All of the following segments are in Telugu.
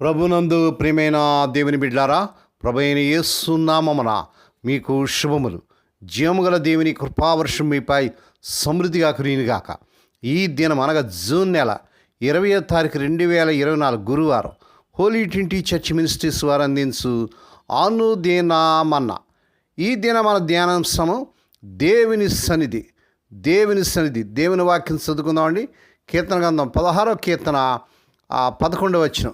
ప్రభునందు ప్రియమైన దేవుని బిడ్డారా ప్రభు అయిన ఏసునామమున మీకు శుభములు. జీవముగల దేవుని కృపావర్షం మీపై సమృద్ధిగా కురినిగాక ఈ దినం అనగా జూన్ నెల ఇరవై తారీఖు రెండు వేల ఇరవై నాలుగు గురువారం హోలీ ట్వంటీ చర్చ్ మినిస్ట్రీస్ వారు అందించు అనుదినామన్న. ఈ దిన మన ధ్యానాంశము దేవుని సన్నిధి దేవుని సన్నిధి. దేవుని వాక్యం చదువుకుందామండి. కీర్తన గ్రంథం పదహారో కీర్తన పదకొండవ వచ్చిన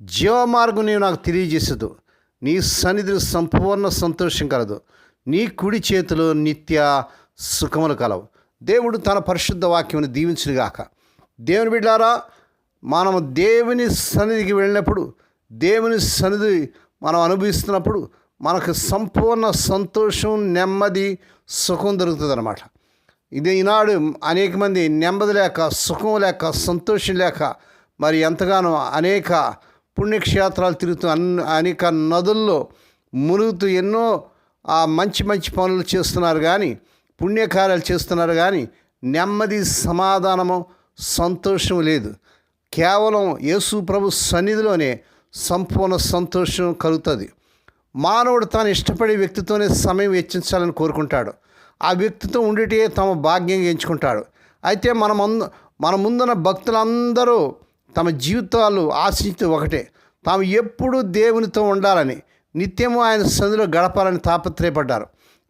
జీవమార్గం నీవు నాకు తెలియజేసదు. నీ సన్నిధిలో సంపూర్ణ సంతోషం కలదు. నీ కుడి చేతిలో నిత్య సుఖములు కలవు. దేవుడు తన పరిశుద్ధ వాక్యమును దీవించునుగాక దేవుని బిడ్డారా మనం దేవుని సన్నిధికి వెళ్ళినప్పుడు దేవుని సన్నిధి మనం అనుభవిస్తున్నప్పుడు మనకు సంపూర్ణ సంతోషం నెమ్మది సుఖం దొరుకుతుందనమాట ఇది ఈనాడు అనేక మంది నెమ్మది లేక సుఖం లేక సంతోషం లేక మరి ఎంతగానో అనేక పుణ్యక్షేత్రాలు తిరుగుతూ అన్ అనేక నదుల్లో మునుగుతూ ఎన్నో ఆ మంచి మంచి పనులు చేస్తున్నారు కానీ పుణ్యకార్యాలు చేస్తున్నారు కానీ నెమ్మది సమాధానము సంతోషం లేదు. కేవలం యేసు ప్రభు సన్నిధిలోనే సంపూర్ణ సంతోషం కలుగుతుంది. మానవుడు తాను ఇష్టపడే వ్యక్తితోనే సమయం వెచ్చించాలని కోరుకుంటాడు. ఆ వ్యక్తితో ఉండేటే తమ భాగ్యంగా ఎంచుకుంటాడు. అయితే మన మన ముందున్న భక్తులందరూ తమ జీవితాలు ఆశించే ఒకటే. తాము ఎప్పుడూ దేవునితో ఉండాలని నిత్యము ఆయన సన్నిధిలో గడపాలని తాపత్రయపడ్డారు.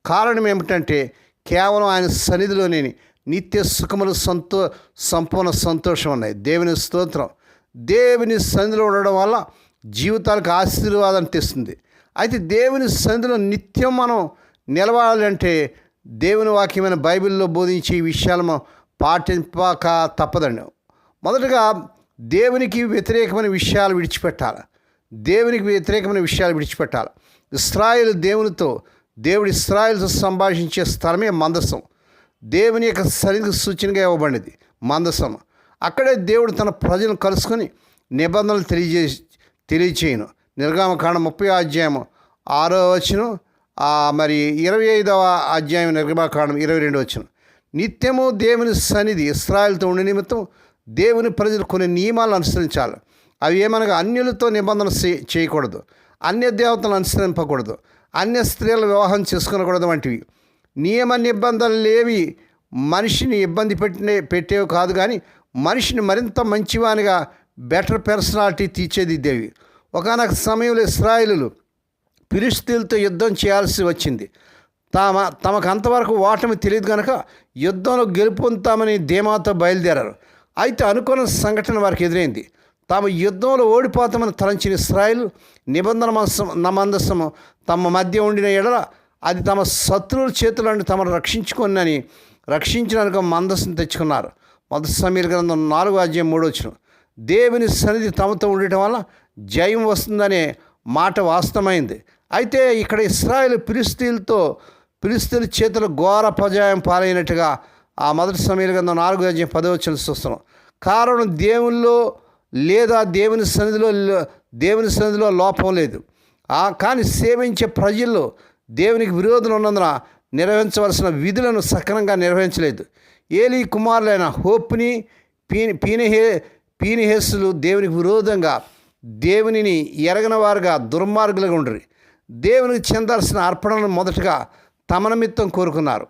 కారణం ఏమిటంటే కేవలం ఆయన సన్నిధిలోనే నిత్య సుఖములు సంతో సంపూర్ణ సంతోషం ఉన్నాయి. దేవుని స్తోత్రం. దేవుని సన్నిధిలో ఉండడం వల్ల జీవితాలకు ఆశీర్వాదం తెస్తుంది. అయితే దేవుని సన్నిధిలో నిత్యం మనం నిలవాలంటే దేవుని వాక్యమైన బైబిల్లో బోధించే ఈ విషయాలు మనం పాటింపక తప్పదండి. మొదటగా దేవునికి వ్యతిరేకమైన విషయాలు విడిచిపెట్టాలి. దేవునికి వ్యతిరేకమైన విషయాలు విడిచిపెట్టాలి. ఇస్రాయిల్ దేవునితో దేవుడు ఇస్రాయిల్తో సంభాషించే స్థలమే మందసం. దేవుని యొక్క సరిగ్గా సూచనగా ఇవ్వబడింది మందసం. అక్కడే దేవుడు తన ప్రజలను కలుసుకొని నిబంధనలు తెలియజే తెలియచేయను. నిర్గమకాండ ముప్పై అధ్యాయం ఆరో వచ్చిన మరి ఇరవై ఐదవ అధ్యాయం నిర్గమకాండం ఇరవై రెండు వచ్చిన నిత్యము దేవుని సన్నిధి ఇస్రాయల్తో ఉండే నిమిత్తం దేవుని ప్రజలు కొన్ని నియమాలను అనుసరించాలి. అవి ఏమనగా అన్యులతో నిబంధన చే- చేయకూడదు. అన్య దేవతలను అనుసరింపకూడదు. అన్య స్త్రీల వివాహం చేసుకునకూడదు వంటివి. నియమ నిబంధనలు లేవి. మనిషిని ఇబ్బంది పెట్టినే పెట్టేవి కాదు కానీ మనిషిని మరింత మంచివానిగా బెటర్ పర్సనాలిటీ తీర్చేది దేవి ఒకనొక సమయంలో ఇస్రాయిలు ఫిలిస్తీన్లతో యుద్ధం చేయాల్సి వచ్చింది. తమ తమకు అంతవరకు ఓటమి తెలియదు కనుక యుద్ధంలో గెలుపొందుతామని ధీమాతో బయలుదేరారు. అయితే అనుకున్న సంఘటన వారికి ఎదురైంది. తాము యుద్ధంలో ఓడిపోతామని తలంచిన ఇస్రాయిల్ నిబంధన మందసం- నమందసము తమ మధ్య ఉండిన ఎడల అది తమ శత్రువుల చేతుల తమను రక్షించుకొనని రక్షించడానికి మందస్సును తెచ్చుకున్నారు. మొదటి సమీర గ్రంథం నాలుగో అధ్యాయం మూడో వచ్చిన దేవుని సన్నిధి తమతో ఉండటం వల్ల జయం వస్తుందనే మాట వాస్తవమైంది. అయితే ఇక్కడ ఇస్రాయేల్ ఫిలిస్తీన్తో ఫిలిస్తీన్ చేతులు ఘోర పజాయం పాలైనట్టుగా ఆ మొదటి సమయంలో కింద నాలుగు అధ్యాయం పదో వచ్చిన చూస్తున్నాం. కారణం దేవుల్లో లేదా దేవుని సన్నిధిలో దేవుని సన్నిధిలో లోపం లేదు. ఆ కానీ సేవించే ప్రజల్లో దేవునికి విరోధం ఉన్నందున నిర్వహించవలసిన విధులను సక్రమంగా నిర్వహించలేదు. ఏలీ కుమారులైన హోప్ని పీని పీనిహే పీనిహేసులు దేవునికి విరోధంగా దేవునిని ఎరగిన వారుగా దుర్మార్గులుగా ఉండరు. దేవునికి చెందాల్సిన అర్పణను మొదటగా తమ నిమిత్తం కోరుకున్నారు.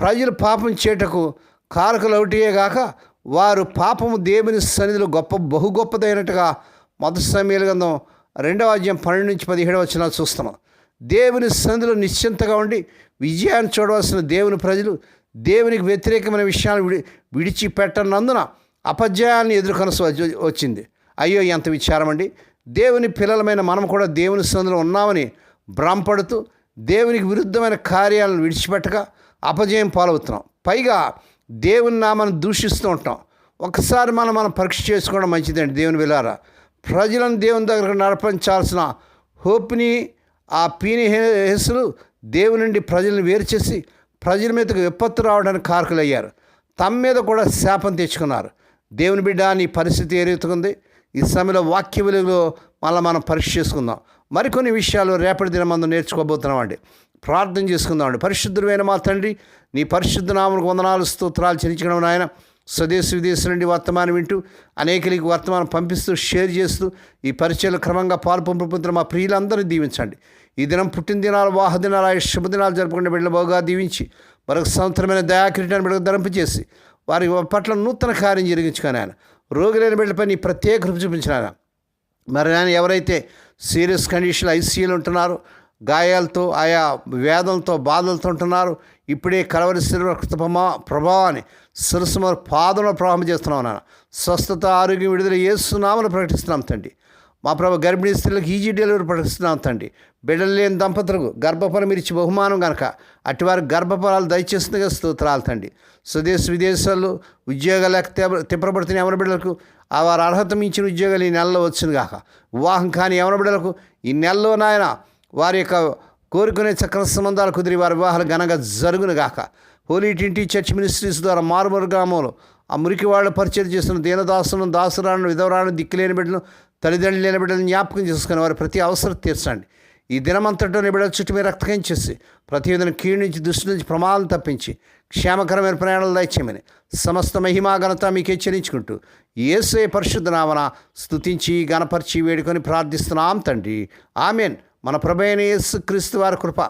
ప్రజలు పాపం చేటకు కారకులు ఒకటియే గాక వారు పాపము దేవుని సన్నిధిలో గొప్ప బహు గొప్పదైనట్టుగా మొదటి సమయాల గంధం రెండవ అధ్యాయం పన్నెండు నుంచి పదిహేడవ వచ్చిన చూస్తున్నాం. దేవుని సన్నిధిలో నిశ్చింతగా ఉండి విజయాన్ని చూడవలసిన దేవుని ప్రజలు దేవునికి వ్యతిరేకమైన విషయాలు విడి విడిచిపెట్టనందున అపజయాన్ని ఎదుర్కొనసి వచ్చి- వచ్చింది. అయ్యో ఎంత విచారం అండి. దేవుని పిల్లలమైన మనం కూడా దేవుని సన్నిధిలో ఉన్నామని భ్రమపడుతూ దేవునికి విరుద్ధమైన కార్యాలను విడిచిపెట్టక అపజయం పాలవుతున్నాం. పైగా దేవుని నామను దూషిస్తూ ఉంటాం. ఒకసారి మనం మనం పరీక్ష చేసుకోవడం మంచిదండి దేవుని విలారా ప్రజలను దేవుని దగ్గరకు నడిపించాల్సిన హోప్ని ఆ పీని హెసులు దేవుని నుండి ప్రజలను వేరు చేసి ప్రజల మీదకు విపత్తు రావడానికి కారకులయ్యారు. తమ మీద కూడా శాపం తెచ్చుకున్నారు. దేవుని బిడ్డ నీ పరిస్థితి ఏరుగుతుంది ఈ సమయంలో వాక్య వెలుగులో మళ్ళీ మనం పరీక్ష చేసుకుందాం. మరికొన్ని విషయాలు రేపటి దినం నేర్చుకోబోతున్నామండి. నేర్చుకోబోతున్నాం అండి ప్రార్థన చేసుకుందామండి పరిశుద్ధుడైన మా తండ్రి నీ పరిశుద్ధ నామకు వందనాలు స్తోత్రాలు చెల్లించడం నాయన. స్వదేశ విదేశాల నుండి వర్తమానం వింటూ అనేకలకి వర్తమానం పంపిస్తూ షేర్ చేస్తూ ఈ పరిచయలు క్రమంగా పాలు పంపుతున్న మా ప్రియులందరినీ దీవించండి. ఈ దినం పుట్టినదినాలు వాహదినాలు వాహ శుభదినాలు జరుపుకునే బిడ్డలు బాగా దీవించి మరొక సంవత్సరమైన దయాకిరీటాన్ని బిడ్డకు ధరింపచేసి వారి పట్ల నూతన కార్యం జరిగించుకొని ఆయన రోగులైన బిడ్డలపై నీ ప్రత్యేక కృప చూపించిన ఆయన మరి ఆయన ఎవరైతే సీరియస్ కండిషన్ ఐసీయూలు ఉంటున్నారో గాయాలతో ఆయా వేదంతో బాధలతో ఉంటున్నారు. ఇప్పుడే కలవరి శిరక్త ప్రభావాన్ని శిరస్సు పాదంలో ప్రారంభం చేస్తున్నాం నాన్న. స్వస్థత ఆరోగ్యం విడుదల ఏసునామని ప్రకటిస్తున్నాం తండ్రి. మా ప్రభు గర్భిణీ స్త్రీలకు ఈజీ డెలివరీ ప్రకటిస్తున్నాం తండ్రి. బిడ్డలు లేని దంపతులకు గర్భఫలం ఇచ్చి బహుమానం కనుక అటువారి గర్భఫలాలు దయచేస్తుందిగా స్తోత్రాలు తండి స్వదేశ విదేశాల్లో ఉద్యోగాలు తిప్పబడుతున్న ఎవరి బిడ్డలకు ఆ వారు అర్హత మించిన ఉద్యోగాలు ఈ నెలలో వచ్చింది కాక వివాహం కాని ఎవరి బిడ్డలకు ఈ నెలలో నాయన వారి యొక్క కోరుకునే చక్ర సంబంధాలు కుదిరి వారి వివాహాలు ఘనంగా జరుగునుగాక హోలీ టింటి చర్చ్ మినిస్ట్రీస్ ద్వారా మారుమూరు గ్రామంలో ఆ మురికి వాళ్ళు పరిచయం చేస్తున్న దీనదాసులను దాసురాలను విధవరాలను దిక్కులేని బిడ్డలను తల్లిదండ్రులు లేని బిడ్డలను జ్ఞాపకం చేసుకుని వారి ప్రతి అవసరం తీర్చండి. ఈ దినమంతటో నిబిడ చుట్టూ మీరు రక్తకం చేసి ప్రతి విధంగా కీడు నుంచి దృష్టి నుంచి ప్రమాదం తప్పించి క్షేమకరమైన ప్రయాణాలు దయచేయమని సమస్త మహిమా ఘనత మీకు హెచ్చరించుకుంటూ ఏసే పరిశుద్ధ నామన స్తుతించి గణపరిచి వేడుకొని ప్రార్థిస్తున్నాం తండ్రి. ఆమెన్. మన ప్రభైన యేసు క్రీస్తు వారి కృప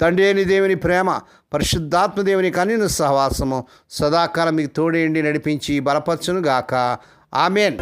తండ్రి అయిన దేవుని ప్రేమ పరిశుద్ధాత్మ దేవుని కన్నుల సహవాసము సదాకాలం మీకు తోడేండి నడిపించి బలపరచును గాక ఆమెన్.